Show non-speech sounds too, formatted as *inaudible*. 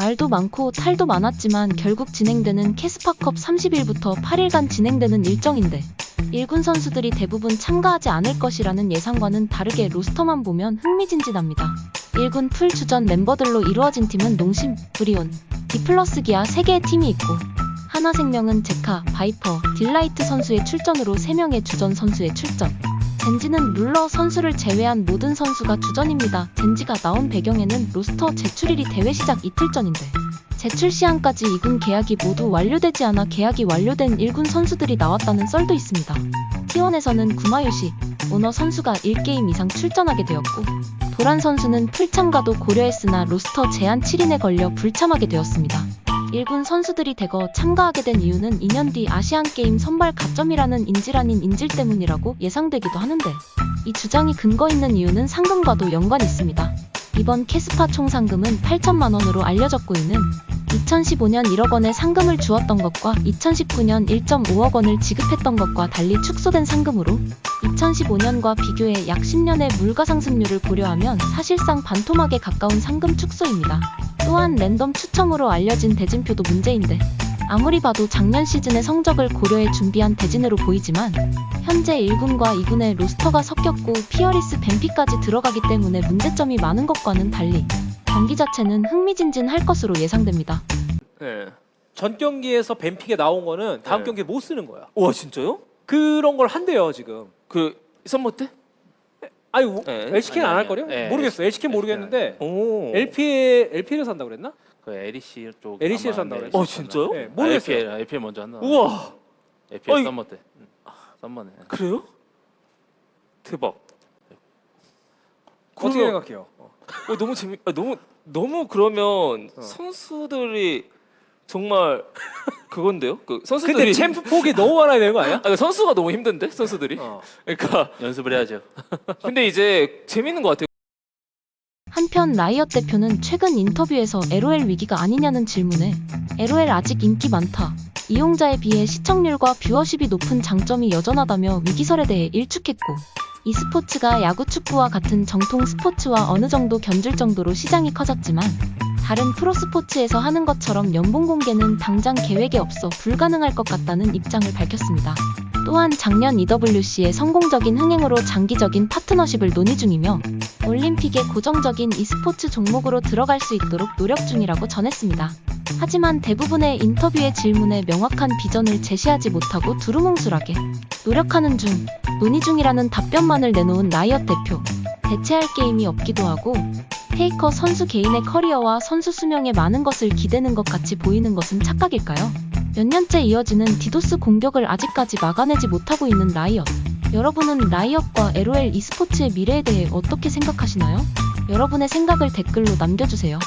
말도 많고 탈도 많았지만 결국 진행되는 캐스파컵 30일부터 8일간 진행되는 일정인데 1군 선수들이 대부분 참가하지 않을 것이라는 예상과는 다르게 로스터만 보면 흥미진진합니다. 1군 풀 주전 멤버들로 이루어진 팀은 농심, 브리온, 디플러스 기아 3개의 팀이 있고 하나생명은 제카, 바이퍼, 딜라이트 선수의 출전으로 3명의 주전 선수의 출전. 젠지는 룰러 선수를 제외한 모든 선수가 주전입니다. 젠지가 나온 배경에는 로스터 제출일이 대회 시작 이틀 전인데 제출 시한까지 2군 계약이 모두 완료되지 않아 계약이 완료된 1군 선수들이 나왔다는 썰도 있습니다. T1에서는 구마유시, 오너 선수가 1게임 이상 출전하게 되었고 도란 선수는 풀참가도 고려했으나 로스터 제한 7인에 걸려 불참하게 되었습니다. 1군 선수들이 대거 참가하게 된 이유는 2년 뒤 아시안게임 선발 가점이라는 인질 아닌 인질 때문이라고 예상되기도 하는데 이 주장이 근거 있는 이유는 상금과도 연관이 있습니다. 이번 캐스파 총 상금은 8천만 원으로 알려졌고 이는 2015년 1억 원의 상금을 주었던 것과 2019년 1.5억 원을 지급했던 것과 달리 축소된 상금으로 2015년과 비교해 약 10년의 물가 상승률을 고려하면 사실상 반토막에 가까운 상금 축소입니다. 또한 랜덤 추첨으로 알려진 대진표도 문제인데 아무리 봐도 작년 시즌의 성적을 고려해 준비한 대진으로 보이지만 현재 1군과 2군의 로스터가 섞였고 피어리스 벤피까지 들어가기 때문에 문제점이 많은 것과는 달리 경기 자체는 흥미진진할 것으로 예상됩니다. 네. 전 경기에서 벤픽에 나온 거는 다음 네. 경기에 못 쓰는 거야. 와 진짜요? 그런 걸 한대요 지금. 그 선모 때? 아니 우- 네. LCK는 안할 아니, 거요? 네, 모르겠어. LCK 는 모르겠는데 오. LP에 LP에서 한다 그랬나? 그 LEC 쪽 LEC에서 아마 한다고 네, 그랬어요. 어 진짜요? 네, 모르겠어요. LPL, LPL 먼저 한다. 우와 LPL 어이. 썸머 때. 음, 아, 썸머네. 그래요? 대박. 어떻게 그러면- 생각해요? 어. 어, 너무 재미. 아, 너무 너무 그러면 어. 선수들이 정말 그건데요? 그 선수들이 근데 챔프 폭이 너무 많아야 되는 거 아니야? 아, 그 선수가 너무 힘든데 선수들이. 어. 그러니까 연습을 해야죠. *laughs* 근데 이제 재밌는 것 같아요. 한편 라이엇 대표는 최근 인터뷰에서 LOL 위기가 아니냐는 질문에 LOL 아직 인기 많다. 이용자에 비해 시청률과 뷰어십이 높은 장점이 여전하다며 위기설에 대해 일축했고 e스포츠가 야구 축구와 같은 정통 스포츠와 어느 정도 견줄 정도로 시장이 커졌지만 다른 프로스포츠에서 하는 것처럼 연봉 공개는 당장 계획에 없어 불가능할 것 같다는 입장을 밝혔습니다. 또한 작년 EWC의 성공적인 흥행으로 장기적인 파트너십을 논의 중이며 올림픽에 고정적인 e스포츠 종목으로 들어갈 수 있도록 노력 중이라고 전했습니다. 하지만 대부분의 인터뷰의 질문에 명확한 비전을 제시하지 못하고 두루뭉술하게 노력하는 중, 논의 중이라는 답변만을 내놓은 라이엇 대표. 대체할 게임이 없기도 하고 페이커 선수 개인의 커리어와 선수 수명에 많은 것을 기대는 것 같이 보이는 것은 착각일까요? 몇 년째 이어지는 디도스 공격을 아직까지 막아내지 못하고 있는 라이엇. 여러분은 라이엇과 LOL e스포츠의 미래에 대해 어떻게 생각하시나요? 여러분의 생각을 댓글로 남겨주세요.